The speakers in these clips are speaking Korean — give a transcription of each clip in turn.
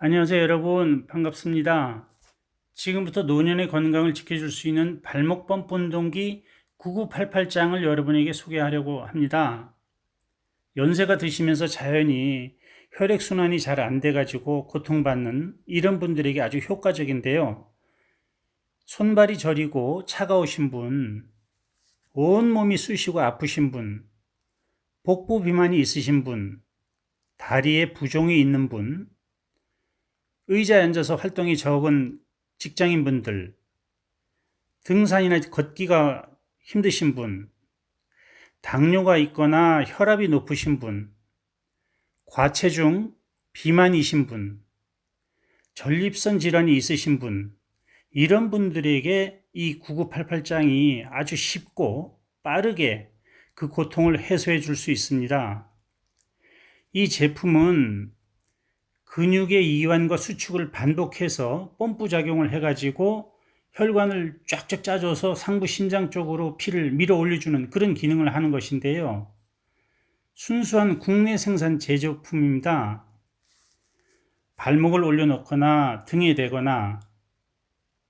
안녕하세요, 여러분. 반갑습니다. 지금부터 노년의 건강을 지켜줄 수 있는 발목 펌프 운동기 9988장을 여러분에게 소개하려고 합니다. 연세가 드시면서 자연히 혈액순환이 잘 안 돼가지고 고통받는 이런 분들에게 아주 효과적인데요. 손발이 저리고 차가우신 분, 온몸이 쑤시고 아프신 분, 복부 비만이 있으신 분, 다리에 부종이 있는 분, 의자에 앉아서 활동이 적은 직장인분들, 등산이나 걷기가 힘드신 분, 당뇨가 있거나 혈압이 높으신 분, 과체중, 비만이신 분, 전립선 질환이 있으신 분, 이런 분들에게 이 9988장이 아주 쉽고 빠르게 그 고통을 해소해 줄 수 있습니다. 이 제품은 근육의 이완과 수축을 반복해서 펌프 작용을 해가지고 혈관을 쫙쫙 짜줘서 상부 심장 쪽으로 피를 밀어 올려주는 그런 기능을 하는 것인데요. 순수한 국내 생산 제조품입니다. 발목을 올려놓거나 등에 대거나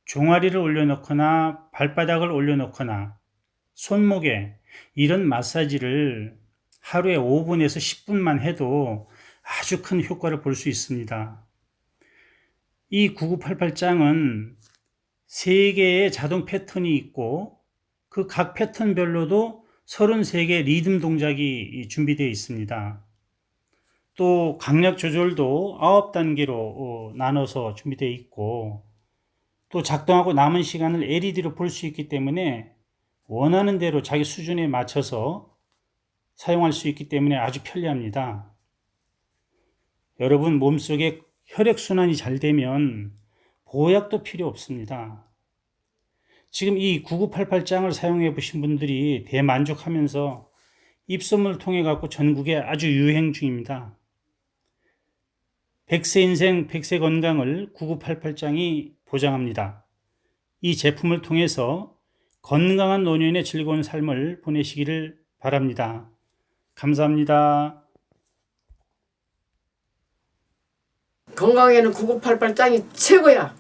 종아리를 올려놓거나 발바닥을 올려놓거나 손목에 이런 마사지를 하루에 5분에서 10분만 해도 아주 큰 효과를 볼 수 있습니다. 이 9988장은 3개의 자동 패턴이 있고 그 각 패턴별로도 33개 리듬 동작이 준비되어 있습니다. 또 강약 조절도 9단계로 나눠서 준비되어 있고 또 작동하고 남은 시간을 LED로 볼 수 있기 때문에 원하는 대로 자기 수준에 맞춰서 사용할 수 있기 때문에 아주 편리합니다. 여러분 몸속에 혈액순환이 잘 되면 보약도 필요 없습니다. 지금 이 9988장을 사용해 보신 분들이 대만족하면서 입소문을 통해 갖고 전국에 아주 유행 중입니다. 100세 인생 100세 건강을 9988장이 보장합니다. 이 제품을 통해서 건강한 노년의 즐거운 삶을 보내시기를 바랍니다. 감사합니다. 건강에는 9988 짱이 최고야.